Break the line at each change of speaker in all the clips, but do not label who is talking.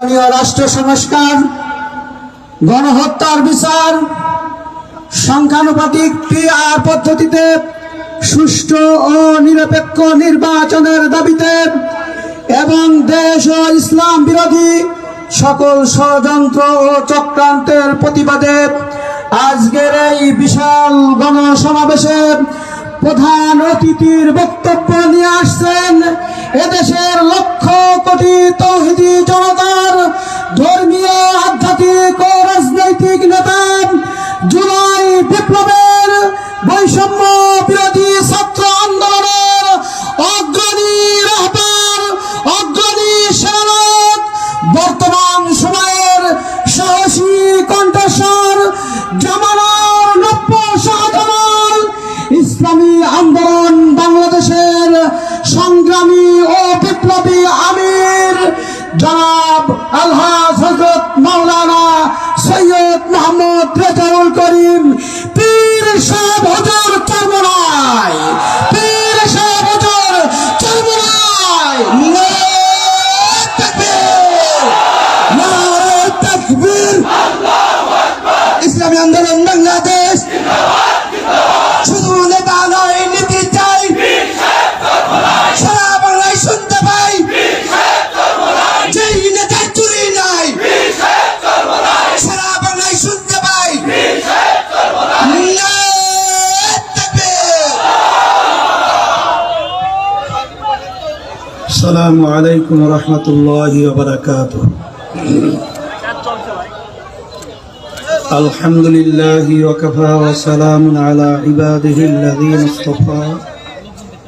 রাষ্ট্র সংস্কার, গণহত্যার বিচার, সংখ্যানুপাতিক পিআর পদ্ধতিতে সুষ্ঠু ও নিরপেক্ষ নির্বাচনের দাবিতে এবং দেশ ও ইসলাম বিরোধী সকল ষড়যন্ত্র ও চক্রান্তের প্রতিবাদে আজকের এই বিশাল গণসমাবেশে প্রধান অতিথির বক্তব্য নিয়ে আসছেন এদেশের লক্ষ কোটি তৌহিদি জনতার ধর্মীয়, আধ্যাত্মিক ও রাজনৈতিক নেতা জুলাই বিপ্লবের বৈষম্য বিরোধী ছাত্র আন্দোলনের অগ্রণী রাহবার, অগ্রণী সেনানায়ক বর্তমান সময়ের সাহসী কণ্ঠস্বর জামানার নব্য শাহজালাল ইসলামী আন্দোলন বাংলাদেশের সংগ্রামী ও বিপ্লবী আমির। জনাব আলহাজ হজরত মাওলানা সৈয়দ মোহাম্মদ রেজাউল করিম। পীর সাহেব হজর ইসলামী আন্দোলন বাংলাদেশ।
السلام عليكم ورحمة الله وبركاته. الحمد لله وكفى وسلام على عباده الذين اصطفى.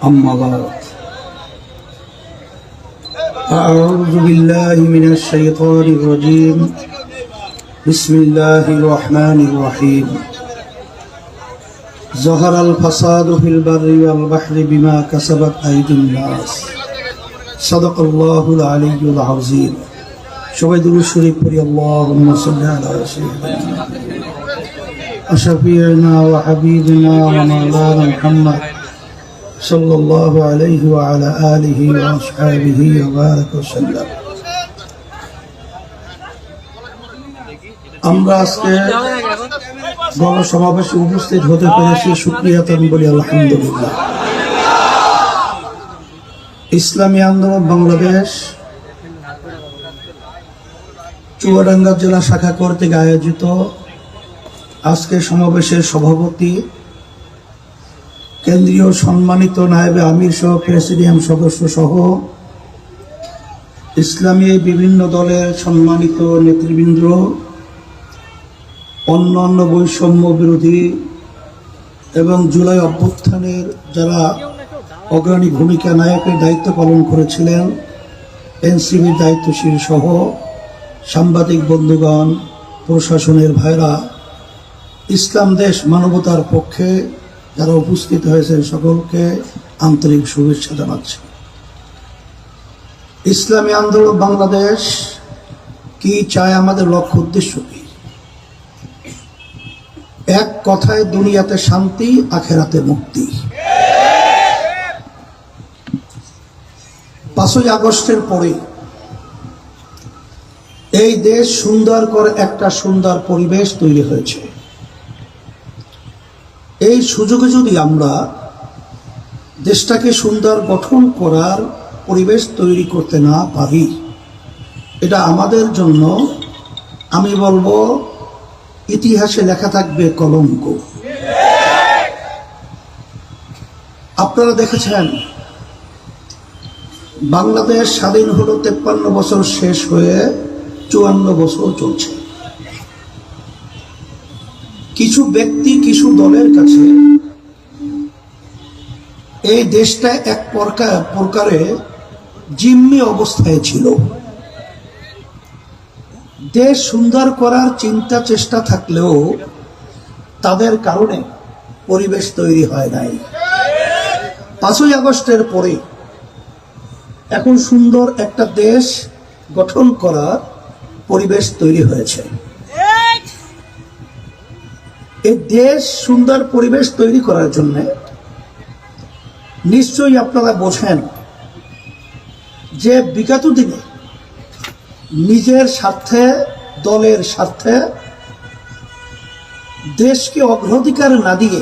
أما بعد. أعوذ بالله من الشيطان الرجيم. بسم الله الرحمن الرحيم. ظهر الفساد في البر والبحر بما كسبت أيدي الناس. صدق الله العلي العظيم সবাই দুরুদ শরীফ পড়ি আল্লাহুম্মা সাল্লি আলা সাইয়্যিদিনা وشفيعنا وحبيبنا ومولانا محمد صلى الله عليه وعلى آله وأصحابه وبارك وسلم আমরা আজকে গণসমাবেশে উপস্থিত হতে পেরেছি সুক্রিয়া তান বলি আলহামদুলিল্লাহ ইসলামী আন্দোলন বাংলাদেশ, চুয়াডাঙ্গা জেলা শাখা কর্তৃক আয়োজিত আজকে সমাবেশের সভাপতি কেন্দ্রীয় সম্মানিত নায়েবে আমির সহ প্রেসিডিয়াম সদস্য সহ ইসলামী বিভিন্ন দলের সম্মানিত নেতৃবৃন্দ, অন্যান্য বৈষম্য বিরোধী এবং জুলাই অভ্যুত্থানের যারা অগ্রণী ভূমিকা নায়কের দায়িত্ব পালন করেছিলেন এনসিবির দায়িত্বশীল সহ সাংবাদিক বন্ধুগণ, প্রশাসনের ভাইরা। ইসলাম দেশ মানবতার পক্ষে যারা উপস্থিত হয়েছেন সকলকে আন্তরিক শুভেচ্ছা জানাচ্ছি। ইসলামী আন্দোলন বাংলাদেশ কি চায়, আমাদের লক্ষ্য উদ্দেশ্য কি? এক কথায় দুনিয়াতে শান্তি, আখেরাতে মুক্তি। পাঁচই আগস্টের পরে এই দেশ সুন্দর করে একটা সুন্দর পরিবেশ তৈরি হয়েছে। এই সুযোগে যদি আমরা দেশটাকে সুন্দর গঠন করার পরিবেশ তৈরি করতে না পারি, এটা আমাদের জন্য, আমি বলব, ইতিহাসে লেখা থাকবে কলঙ্ক। আপনারা দেখেছেন বাংলাদেশ স্বাধীন হলো তেপ্পান্ন বছর শেষ হয়ে চুয়ান্ন বছর চলছে। কিছু ব্যক্তি, কিছু দলের কাছে এই দেশটা এক প্রকার প্রকারে জিম্মি অবস্থায় ছিল। দেশ সুন্দর করার চিন্তা, চেষ্টা থাকলেও তাদের কারণে পরিবেশ তৈরি হয় নাই। পাঁচই আগস্টের পরে এখন সুন্দর একটা দেশ গঠন করার পরিবেশ তৈরি হয়েছে। এই দেশ সুন্দর পরিবেশ তৈরি করার জন্য নিশ্চয়ই আপনারা বোঝেন যে বিগত দিনে নিজের স্বার্থে, দলের স্বার্থে দেশকে অগ্রাধিকার না দিয়ে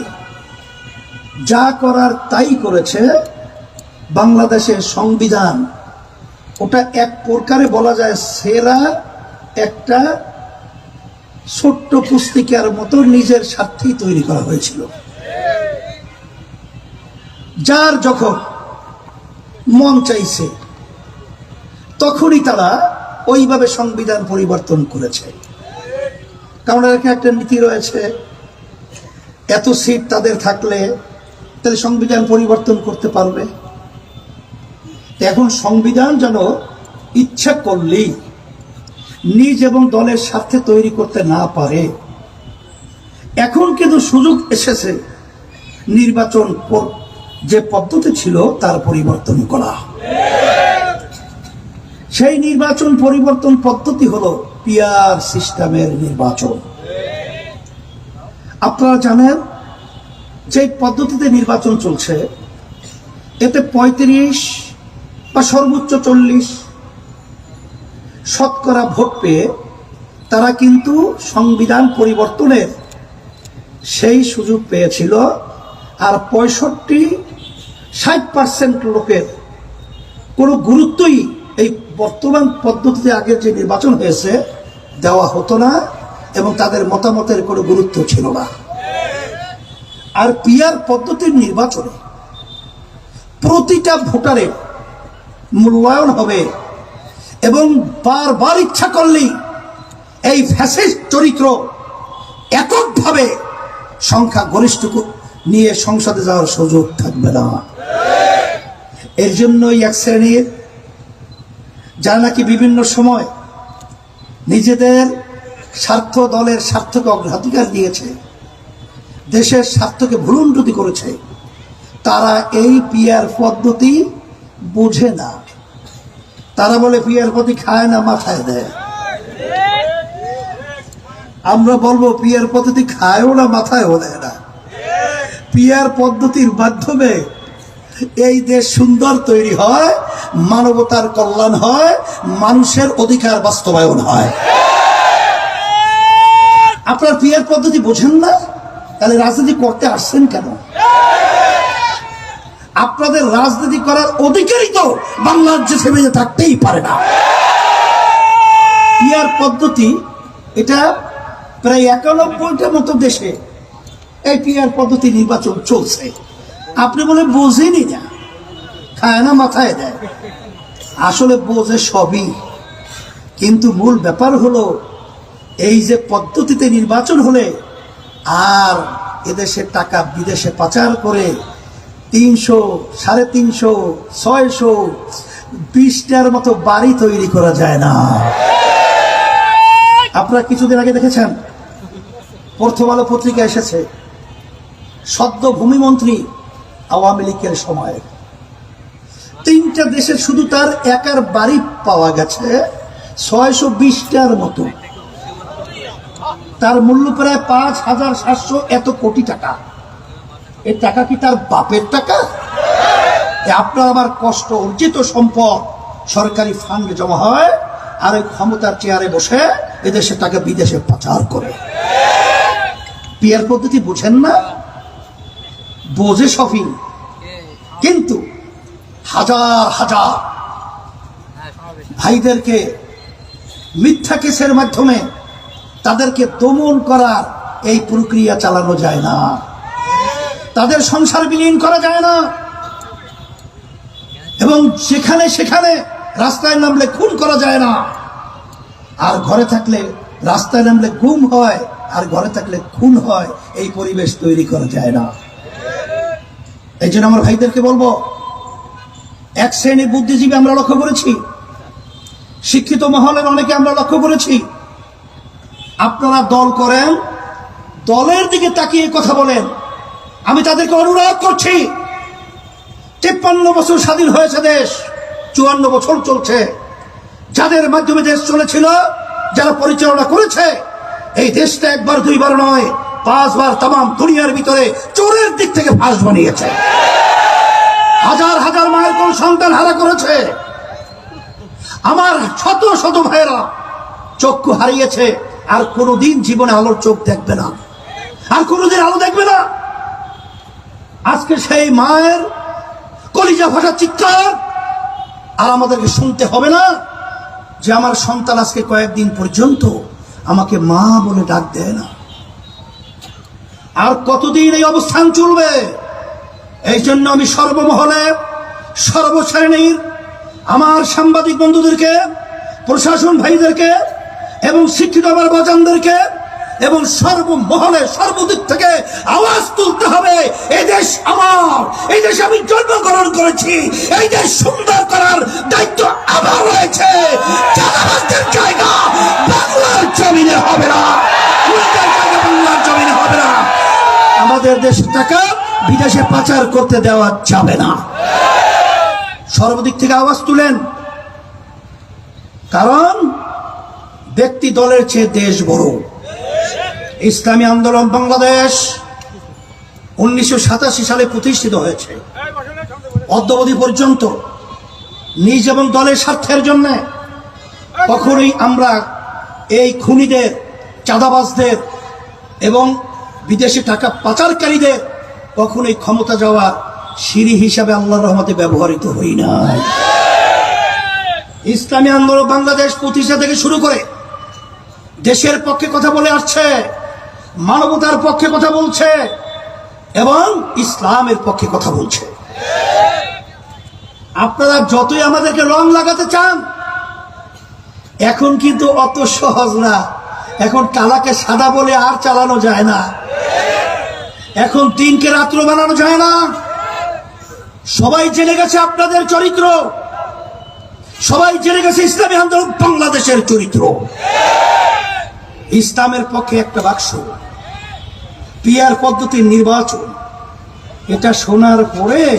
যা করার তাই করেছে বাংলাদেশের সংবিধান, ওটা এক প্রকারে বলা যায় সেরা একটা ছোট্ট পুস্তিকার মতো নিজের স্বার্থেই তৈরি করা হয়েছিল। যার যখন মন চাইছে, তখনই তারা ওইভাবে সংবিধান পরিবর্তন করেছে। কারণ এখানে একটা নীতি রয়েছে, এত সিট তাদের থাকলে তাহলে সংবিধান পরিবর্তন করতে পারবে। এখন সংবিধান যেন ইচ্ছা করলেই নিজ এবং দলের স্বার্থে তৈরি করতে না পারে। এখন কিন্তু সুযোগ এসেছে নির্বাচন যে পদ্ধতি ছিল তার পরিবর্তন করা। সেই নির্বাচন পরিবর্তন পদ্ধতি হলো পিয়ার সিস্টেমের নির্বাচন। আপনারা জানেন যে পদ্ধতিতে নির্বাচন চলছে, এতে পঁয়ত্রিশ বা সর্বোচ্চ চল্লিশ শতকরা ভোট পেয়ে তারা কিন্তু সংবিধান পরিবর্তনের সেই সুযোগ পেয়েছিল। আর পঁয়ষট্টি, ষাট পার্সেন্ট লোকের কোনো গুরুত্বই এই বর্তমান পদ্ধতিতে আগের যে নির্বাচন হয়েছে দেওয়া হতো না এবং তাদের মতামতের কোনো গুরুত্ব ছিল না। আর পিয়ার পদ্ধতির নির্বাচনে প্রতিটা ভোটারের মূল্যায়ন হবে। এবং বারবার ইচ্ছা করলেই এই ফ্যাসিস্ট চরিত্র এককভাবে সংখ্যা গরিষ্ঠ নিয়ে সংসদে যাওয়ার সুযোগ থাকবে না। এর জন্যই এক শ্রেণির যারা নাকি বিভিন্ন সময় নিজেদের স্বার্থ দলের স্বার্থকে অগ্রাধিকার দিয়েছে, দেশের স্বার্থকে ভুলুন্ডতি করেছে, তারা এই পিয়ার পদ্ধতি বোঝে না। তারা বলে, পিয়ার পদ্ধতি খায় না মাথায় দেয়। আমরা বলব, পিয়ার পদ্ধতি খায়ও না, মাথায়ও দেয় না। পিয়ার পদ্ধতির মাধ্যমে এই দেশ সুন্দর তৈরি হয়, মানবতার কল্যাণ হয়, মানুষের অধিকার বাস্তবায়ন হয়। আপনার পিয়ার পদ্ধতি বোঝেন না? তাহলে রাজনীতি করতে আসছেন কেন? আপনাদের রাজনীতি করার অধিকারই তো বাংলার যে থাকতেই পারে না। পিয়ার পদ্ধতি, এটা প্রায় একানব্বইটার মতো দেশে এই পিয়ার পদ্ধতি নির্বাচন চলছে। আপনি বলে বোঝেনি না, খায় না মাথায় দেয়। আসলে বোঝে সবই। কিন্তু মূল ব্যাপার হলো, এই যে পদ্ধতিতে নির্বাচন হলে আর এদেশের টাকা বিদেশে পাচার করে তিনশো, সাড়ে তিনশো, ছয়শো, বিশটার মতো বাড়ি তৈরি করা যায় না। আপনারা কিছুদিন আগে দেখেছেন, প্রথম আলো পত্রিকা এসেছে, সদ্য ভূমিমন্ত্রী আওয়ামী লীগের সময়। তিনটা দেশে শুধু তার একার বাড়ি পাওয়া গেছে, ছয়শো বিশটার মতো। তার মূল্য প্রায় পাঁচ হাজার সাতশো এত কোটি টাকা। এই টাকা কি তার বাপের টাকা? আপনার আমার কষ্ট, অর্জিত সম্পদ সরকারি ফান্ডে জমা হয়, আর ওই ক্ষমতার চেয়ারে বসে এদেশে টাকা বিদেশে পাচার করে। পিয়ার পদ্ধতি বুঝেন না? বোঝে সফি কিন্তু হাজার হাজার ভাইদেরকে মিথ্যা কেসের মাধ্যমে তাদেরকে দমন করার এই প্রক্রিয়া চালানো যায় না। তাদের সংসার বিলীন করা যায় না। এবং সেখানে সেখানে রাস্তায় নামলে খুন করা যায় না। আর ঘরে থাকলে রাস্তায় নামলে গুম হয়, আর ঘরে থাকলে খুন হয়, এই পরিবেশ তৈরি করা যায় না। এই জন্য আমার ভাইদেরকে বলব, এক শ্রেণির বুদ্ধিজীবী আমরা লক্ষ্য করেছি, শিক্ষিত মহলের অনেকে আমরা লক্ষ্য করেছি। আপনারা দল করেন, দলের দিকে তাকিয়ে কথা বলেন আমি তাদেরকে অনুরোধ করছি, তিপ্পান্ন বছর স্বাধীন হয়েছে দেশ, চুয়ান্ন বছর চলছে। যাদের মাধ্যমে দেশ চলেছিল, যারা পরিচালনা করেছে, এই দেশটা একবার দুইবার নয়, পাঁচবার তাম দুনিয়ার ভিতরে চোরের দিক থেকে ফাঁস বানিয়েছে। হাজার হাজার মায়ের কোন সন্তান হারা করেছে? আমার শত শত ভাইয়েরা চক্ষু হারিয়েছে, আর কোনোদিন জীবনে আলোর চোখ দেখবে না। আর কোনোদিন আলো দেখবে না। আজকে সেই মায়ের কলিজা ভাষা চিৎকার আর আমাদেরকে শুনতে হবে না যে আমার সন্তান আজকে কয়েকদিন পর্যন্ত আমাকে মা বলে ডাক দেয় না। আর কতদিন এই অবস্থান চলবে? এই জন্য আমি সর্বমহলে, সর্বশ্রেণীর আমার সাংবাদিক বন্ধুদেরকে, প্রশাসন ভাইদেরকে এবং শিক্ষিত আমার বাজানদেরকে এবং সর্বমহলে, সর্বদিক থেকে আওয়াজ তুলতে হবে এই দেশ আমার এই দেশে আমি জন্মগ্রহণ করেছি, এই দেশ সুন্দর করার দায়িত্ব আমার রয়েছে। জায়গা বাংলার জমিনে হবে না আমাদের দেশের টাকা বিদেশে পাচার করতে না। সর্বদিক থেকে আওয়াজ তুলেন। কারণ ব্যক্তি দলের চেয়ে দেশ বড়। ইসলামী আন্দোলন বাংলাদেশ উনিশশো সাতাশি সালে প্রতিষ্ঠিত হয়েছে। অদ্যবধি পর্যন্ত নিজ এবং দলের স্বার্থের জন্য কখনোই আমরা এই খুনিদের, চাঁদাবাজদের এবং বিদেশি টাকা পাচারকারীদের কখনোই ক্ষমতা যাওয়া সিঁড়ি হিসাবে আল্লাহ রহমতে ব্যবহৃত হই না ইসলামী আন্দোলন বাংলাদেশ প্রতিষ্ঠা থেকে শুরু করে দেশের পক্ষে কথা বলে আসছে। মানবতার পক্ষে কথা বলছে এবং ইসলামের পক্ষে কথা বলছে। আপনারা যতই আমাদেরকে রং লাগাতে চান, এখন কিন্তু অত সহজ না। এখন কালাকে সাদা বলে আর চালানো যায় না। এখন তিনকে রাত্র বানানো যায় না। সবাই জেনে গেছে আপনাদের চরিত্র। সবাই জেনে গেছে ইসলামী আন্দোলন বাংলাদেশের চরিত্র। ইসলামের পক্ষে একটা বাক্স। পিয়ার পদ্ধতির নির্বাচন। এটা শোনার পরে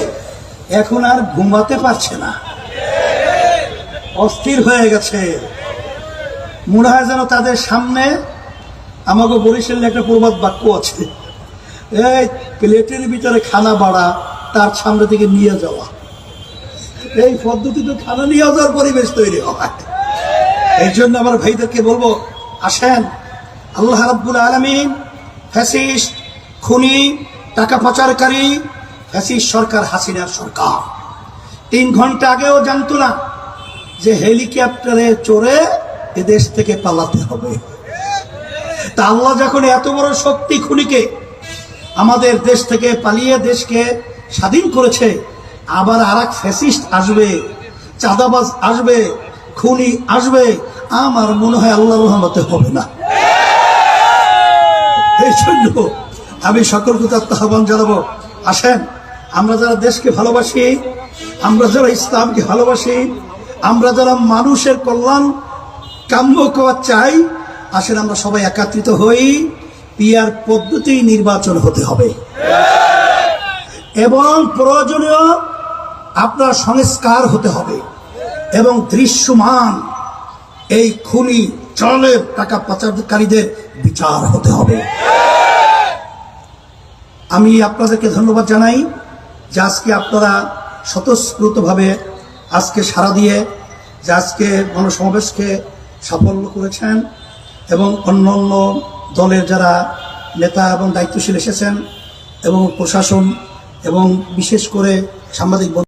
এখন আর ঘুমাতে পারছে না। অস্থির হয়ে গেছে। মনে হয় যেন তাদের সামনে আমাকে বরিশালে একটা প্রবাদ বাক্য আছে। এই প্লেটের ভিতরে খানা বাড়া, তার সামনে থেকে নিয়ে যাওয়া। এই পদ্ধতিতে খানা নিয়ে যাওয়ার পরিবেশ তৈরি হয়। এই জন্য আমার ভাইদেরকে বলব, আসেন আল্লাহ রাব্বুল আলমিন ফ্যাসিস্ট, খুনি, টাকা পাচারকারী ফ্যাসিস্ট সরকার, হাসিনার সরকার। তিন ঘণ্টা আগেও জানতো না যে হেলিকপ্টারে চড়ে এ দেশ থেকে পালাতে হবে। তা আল্লাহ যখন এত বড় শক্তি খুনিকে আমাদের দেশ থেকে পালিয়ে দেশকে স্বাধীন করেছে, আবার আর এক ফ্যাসিস্ট আসবে, চাঁদাবাজ আসবে, খুনি আসবে, আমার মনে হয় আল্লাহ রহমতে হবে না। এই জন্য আমি সকলকে তার আহ্বান জানাব। আসেন, আমরা যারা দেশকে ভালোবাসি, আমরা যারা ইসলামকে ভালোবাসি, আমরা যারা মানুষের কল্যাণ কাম্য করা চাই, আসেন আমরা সবাই একাত্রিত হই, পিয়ার পদ্ধতি নির্বাচন হতে হবে। এবং প্রয়োজনীয় আপনার সংস্কার হতে হবে এবং দৃশ্যমান এই খুনি চলে টাকা পাচারকারীদের বিচার হতে হবে। আমি আপনাদেরকে ধন্যবাদ জানাই যে আজকে আপনারা স্বতঃস্ফূর্তভাবে আজকে সারা দিয়ে যে আজকে গণসমাবেশকে সাফল্য করেছেন এবং অন্য অন্য দলের যারা নেতা এবং দায়িত্বশীল এসেছেন এবং প্রশাসন এবং বিশেষ করে সাংবাদিক